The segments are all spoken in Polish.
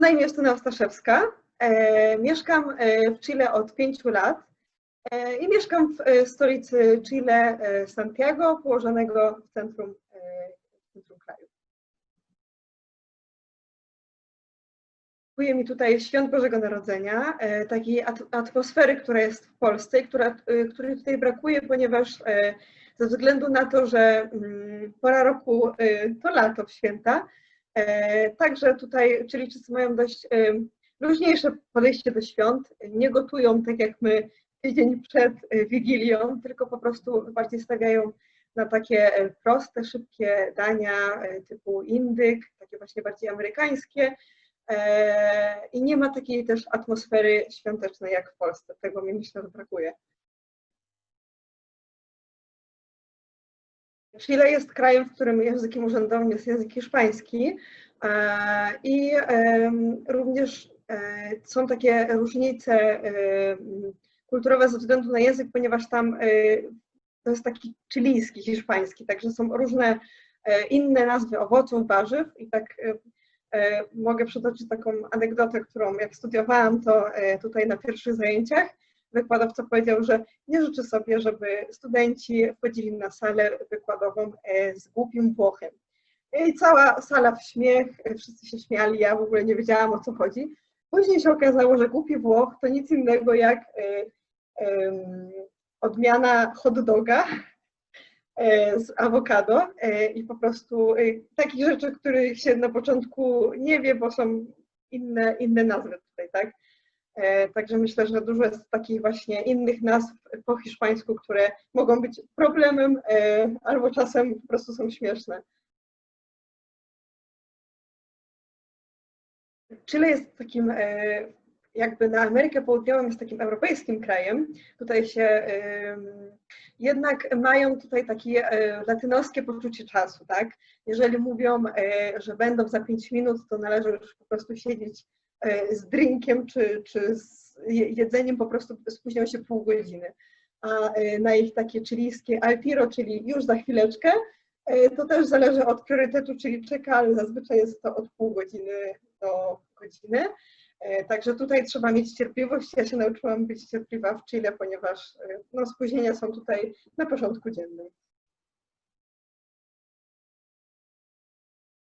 Na imię Justyna Ostaszewska. E, mieszkam e, w Chile od pięciu lat e, i mieszkam w stolicy Chile, Santiago, położonego w centrum, w centrum kraju. Brakuje mi tutaj świąt Bożego Narodzenia, takiej at- atmosfery, która jest w Polsce, która, której tutaj brakuje, ponieważ ze względu na to, że mm, pora roku to lato w święta, także tutaj Chilijczycy mają dość e, luźniejsze podejście do świąt, nie gotują tak jak my tydzień przed e, Wigilią, tylko po prostu bardziej stawiają na takie e, proste, szybkie dania e, typu indyk, takie właśnie bardziej amerykańskie, E, I nie ma takiej też atmosfery świątecznej jak w Polsce. Tego mi myślę, że brakuje. Chile jest krajem, w którym językiem urzędowym jest język hiszpański e, i również e, są takie różnice e, kulturowe ze względu na język, ponieważ tam to jest taki chilijski, hiszpański, także są różne inne nazwy owoców, warzyw. I tak Mogę przytoczyć taką anegdotę, którą jak studiowałam, to tutaj na pierwszych zajęciach wykładowca powiedział, że nie życzy sobie, żeby studenci wchodzili na salę wykładową e, z głupim Włochem. I cała sala w śmiech, e, wszyscy się śmiali, ja w ogóle nie wiedziałam o co chodzi. Później się okazało, że głupi Włoch to nic innego jak e, odmiana hot doga, e, z awokado e, i po prostu e, takich rzeczy, których się na początku nie wie, bo są inne, inne nazwy tutaj, tak? E, Także myślę, że dużo jest takich właśnie innych nazw po hiszpańsku, które mogą być problemem e, albo czasem po prostu są śmieszne. Chile jest takim e, jakby na Amerykę Południową jest takim europejskim krajem. Tutaj się jednak mają tutaj takie latynoskie poczucie czasu, tak? Jeżeli mówią, że będą za 5 minut, to należy już po prostu siedzieć z drinkiem czy, czy z je- jedzeniem, po prostu spóźnią się pół godziny. A e, na ich takie chilijskie alpiro, czyli już za chwileczkę, e, to też zależy od priorytetu Chilijczyka, ale zazwyczaj jest to od pół godziny do godziny. E, Także tutaj trzeba mieć cierpliwość. Ja się nauczyłam być cierpliwa w Chile, ponieważ e, no, spóźnienia są tutaj na porządku dziennym.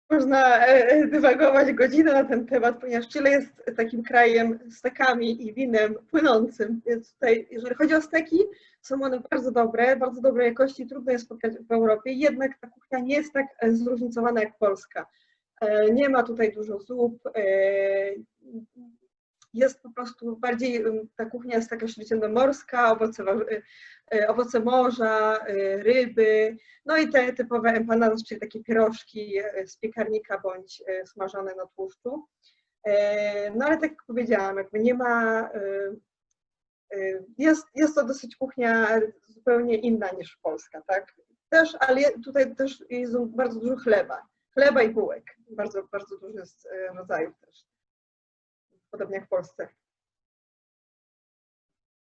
Można e, dywagować godzinę na ten temat, ponieważ Chile jest takim krajem stekami i winem płynącym. Więc tutaj, jeżeli chodzi o steki, są one bardzo dobre, bardzo dobrej jakości, trudno je spotkać w Europie, jednak ta kuchnia nie jest tak e, zróżnicowana jak polska. E, Nie ma tutaj dużo zup, e, jest po prostu bardziej, ta kuchnia jest taka śródziemnomorska, owoce, e, e, owoce morza, e, ryby, no i te typowe empanadas, czyli takie pierożki z piekarnika bądź smażone na tłuszczu. E, No ale tak jak powiedziałam, jakby nie ma, jest, jest to dosyć kuchnia zupełnie inna niż polska, tak? Też, ale tutaj też jest bardzo dużo chleba, chleba i bułek, bardzo, bardzo dużo jest rodzajów też, podobnie jak w Polsce.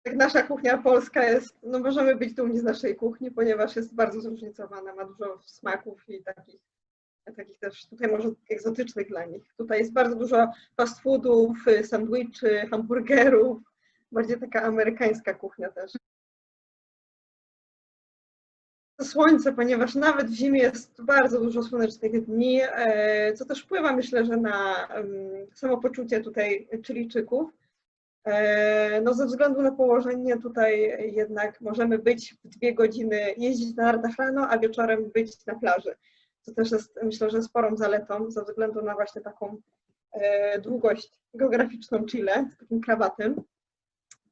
Tak nasza kuchnia polska jest, no możemy być dumni z naszej kuchni, ponieważ jest bardzo zróżnicowana, ma dużo smaków i takich, takich też tutaj może egzotycznych dla nich. Tutaj jest bardzo dużo fast foodów, sandwiczy, hamburgerów, bardziej taka amerykańska kuchnia też. Słońce, ponieważ nawet w zimie jest bardzo dużo słonecznych dni, e, co też wpływa myślę, że na samopoczucie tutaj Chilijczyków. E, No ze względu na położenie tutaj jednak możemy być w dwie godziny, jeździć na nartach rano, a wieczorem być na plaży. Co też jest myślę, że sporą zaletą ze względu na właśnie taką e, długość geograficzną Chile z takim krawatem.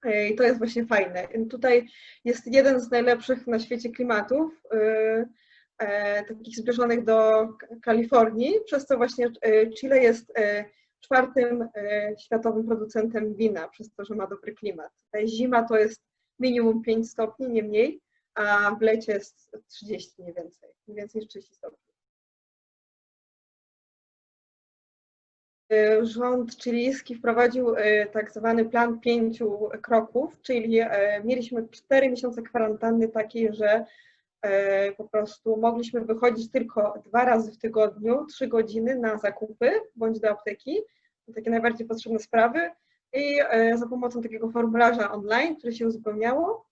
E, I to jest właśnie fajne. Tutaj jest jeden z najlepszych na świecie klimatów, e, e, takich zbliżonych do Kalifornii, przez co właśnie e, Chile jest e, czwartym e, światowym producentem wina, przez to, że ma dobry klimat. Ta zima to jest minimum 5 stopni, nie mniej, a w lecie jest 30 nie więcej, nie więcej niż 30 stopni. Rząd chilijski wprowadził e, tak zwany plan pięciu kroków, czyli e, mieliśmy 4 miesiące kwarantanny takiej, że po prostu mogliśmy wychodzić tylko dwa razy w tygodniu, trzy godziny na zakupy bądź do apteki, takie najbardziej potrzebne sprawy i za pomocą takiego formularza online, które się uzupełniało.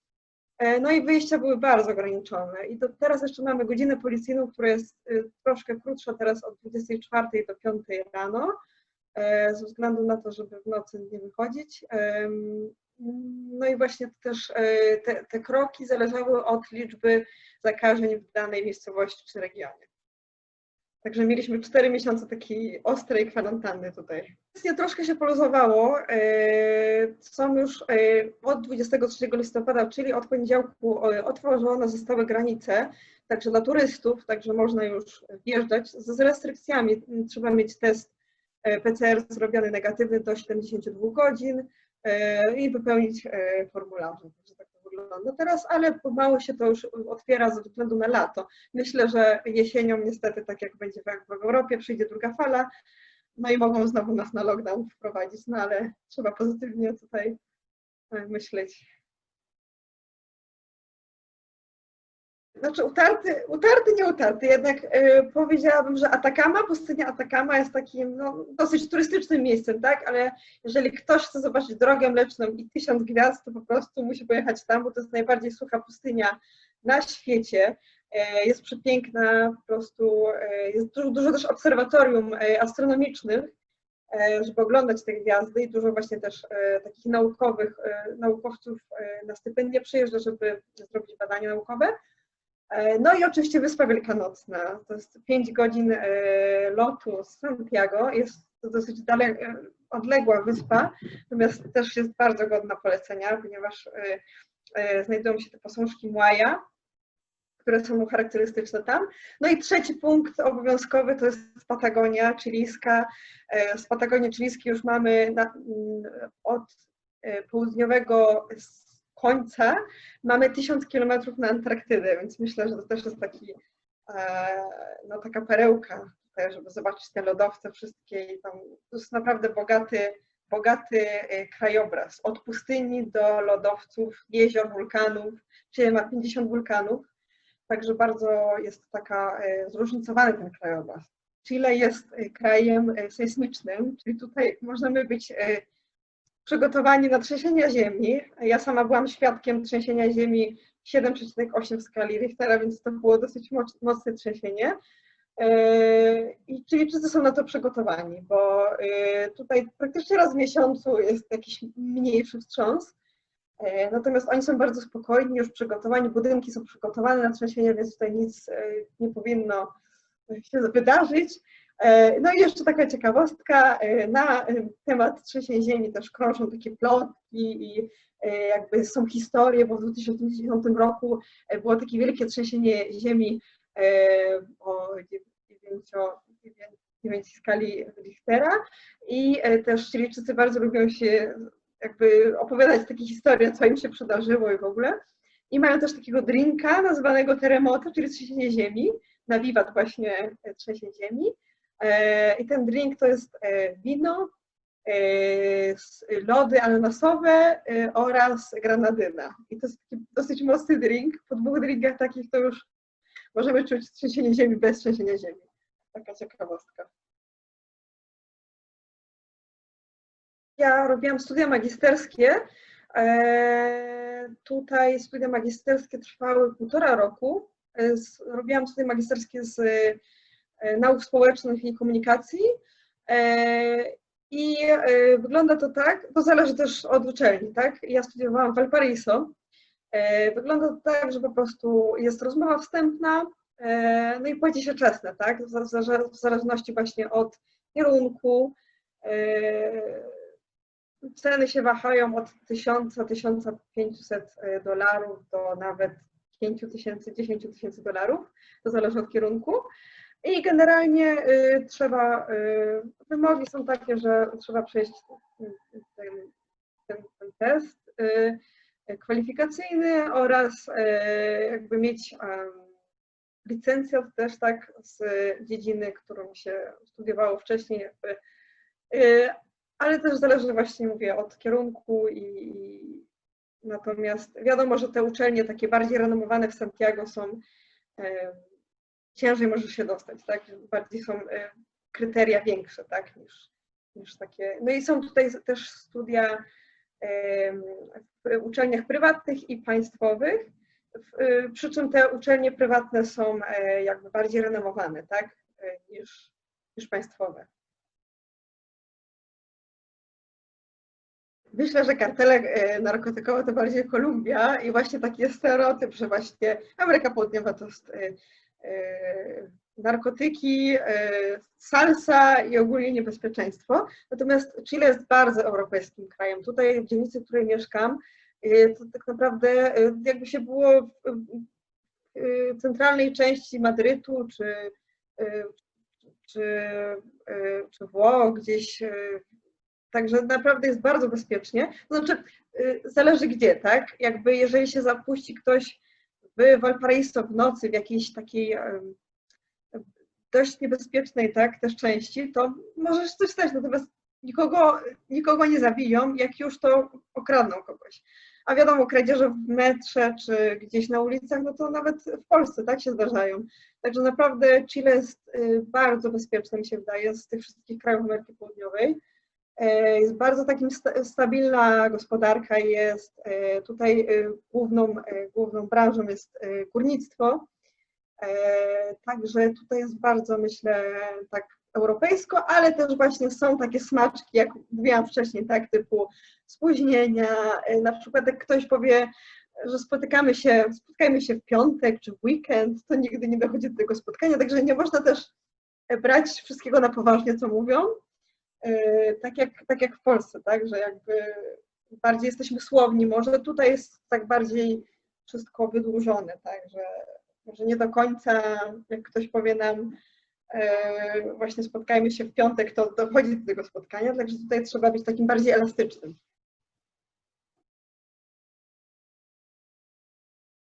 No i wyjścia były bardzo ograniczone. I teraz jeszcze mamy godzinę policyjną, która jest troszkę krótsza teraz od 24 do 5 rano, ze względu na to, żeby w nocy nie wychodzić. No i właśnie też e, te, te kroki zależały od liczby zakażeń w danej miejscowości czy regionie. Także mieliśmy 4 miesiące takiej ostrej kwarantanny tutaj. Właśnie troszkę się poluzowało. e, Są już e, od 23 listopada, czyli od poniedziałku e, otworzone zostały granice, także dla turystów, także można już wjeżdżać z restrykcjami. Trzeba mieć test e, PCR zrobiony negatywny do 72 godzin e, i wypełnić e, formularze. Także tak to wygląda teraz, ale pomału się to już otwiera ze względu na lato. Myślę, że jesienią niestety, tak jak będzie w Europie, przyjdzie druga fala, no i mogą znowu nas na lockdown wprowadzić, no ale trzeba pozytywnie tutaj e, myśleć. Znaczy utarty, utarty, nie utarty, jednak e, powiedziałabym, że Atakama, pustynia Atakama jest takim no, dosyć turystycznym miejscem, tak? Ale jeżeli ktoś chce zobaczyć drogę mleczną i tysiąc gwiazd, to po prostu musi pojechać tam, bo to jest najbardziej sucha pustynia na świecie. E, Jest przepiękna, po prostu e, jest dużo, dużo też obserwatorium astronomicznych, żeby oglądać te gwiazdy i dużo właśnie też takich naukowych, naukowców na stypendia przyjeżdża, żeby zrobić badania naukowe. E, No i oczywiście Wyspa Wielkanocna. To jest 5 godzin e, lotu z Santiago. Jest to dosyć dale, e, odległa wyspa, natomiast też jest bardzo godna polecenia, ponieważ znajdują się te posążki Młaja, które są charakterystyczne tam. No i trzeci punkt obowiązkowy to jest Patagonia chilijska. Z Patagonii chilijskiej już mamy na, od południowego końca mamy 1000 kilometrów na Antarktydę, więc myślę, że to też jest taki, e, no, taka perełka, tutaj, żeby zobaczyć te lodowce wszystkie i tam to jest naprawdę bogaty, bogaty e, krajobraz. Od pustyni do lodowców, jezior, wulkanów, czyli ma 50 wulkanów, także bardzo jest taka e, zróżnicowany ten krajobraz. Chile jest krajem sejsmicznym, czyli tutaj możemy być przygotowani na trzęsienia ziemi. Ja sama byłam świadkiem trzęsienia ziemi 7,8 w skali Richtera, więc to było dosyć moc- mocne trzęsienie. E, I Chilijczycy są na to przygotowani, bo e, tutaj praktycznie raz w miesiącu jest jakiś mniejszy wstrząs. E, Natomiast oni są bardzo spokojni, już przygotowani, budynki są przygotowane na trzęsienie, więc tutaj nic nie powinno się wydarzyć. E, No i jeszcze taka ciekawostka, e, na e, temat trzęsień ziemi też krążą takie plotki i jakby są historie, bo w 2010 roku było takie wielkie trzęsienie ziemi o 9, 9 skali Richtera i też Chilijczycy bardzo lubią się jakby opowiadać takie historie, co im się przydarzyło i w ogóle. I mają też takiego drinka nazwanego terremoto, czyli trzęsienie ziemi, na wiwat właśnie trzęsień ziemi. E, I ten drink to jest e, wino, e, lody ananasowe oraz granadyna. I to jest taki dosyć mocny drink. Po dwóch drinkach takich to już możemy czuć trzęsienie ziemi bez trzęsienia ziemi. Taka ciekawostka. Ja robiłam studia magisterskie. Tutaj studia magisterskie trwały półtora roku. Robiłam studia magisterskie z nauk społecznych i komunikacji. E, I e, wygląda to tak, to zależy też od uczelni, tak? Ja studiowałam w Valparaiso. E, Wygląda to tak, że po prostu jest rozmowa wstępna, e, no i płaci się czesne, tak? W zale- W zależności właśnie od kierunku. e, Ceny się wahają od 1000-1500 dolarów do nawet 5000, 10 tysięcy dolarów. To zależy od kierunku. I generalnie y, trzeba, y, wymogi są takie, że trzeba przejść ten, ten, ten test y, kwalifikacyjny oraz jakby mieć licencjat też tak z dziedziny, którą się studiowało wcześniej. Jakby, ale też zależy właśnie, mówię, od kierunku i, natomiast wiadomo, że te uczelnie takie bardziej renomowane w Santiago są ciężej może się dostać, tak? Bardziej są e, kryteria większe, tak, niż, niż takie. No i są tutaj też studia w uczelniach prywatnych i państwowych, y, przy czym te uczelnie prywatne są e, jakby bardziej renomowane, tak, e, niż, niż państwowe. Myślę, że kartele narkotykowe to bardziej Kolumbia i właśnie taki jest stereotyp, że właśnie Ameryka Południowa to jest e, narkotyki, e, salsa i ogólnie niebezpieczeństwo. Natomiast Chile jest bardzo europejskim krajem. Tutaj w dzielnicy, w której mieszkam, e, to tak naprawdę e, jakby się było w centralnej części Madrytu czy, e, czy, e, czy Włoch, gdzieś e, Także naprawdę jest bardzo bezpiecznie. Znaczy, zależy gdzie, tak? Jakby jeżeli się zapuści ktoś w Valparaiso w nocy w jakiejś takiej dość niebezpiecznej, tak, też części, to możesz coś stać, natomiast nikogo, nikogo nie zabiją, jak już to okradną kogoś. A wiadomo, kradzieże w metrze czy gdzieś na ulicach, no to nawet w Polsce tak się zdarzają. Także naprawdę Chile jest y, bardzo bezpieczne, mi się wydaje, z tych wszystkich krajów Ameryki Południowej. E, Jest bardzo takim sta- stabilna gospodarka jest. e, Tutaj e, główną, główną branżą jest górnictwo. Także tutaj jest bardzo, myślę, tak europejsko, ale też właśnie są takie smaczki, jak mówiłam wcześniej, tak, typu spóźnienia. Na przykład jak ktoś powie, że spotykamy się, spotkajmy się w piątek czy w weekend, to nigdy nie dochodzi do tego spotkania, także nie można też brać wszystkiego na poważnie, co mówią. E, tak jak, tak jak w Polsce, tak, że jakby bardziej jesteśmy słowni, może tutaj jest tak bardziej wszystko wydłużone, tak, że, że nie do końca, jak ktoś powie nam e, właśnie spotkajmy się w piątek, to dochodzi do tego spotkania, także tutaj trzeba być takim bardziej elastycznym.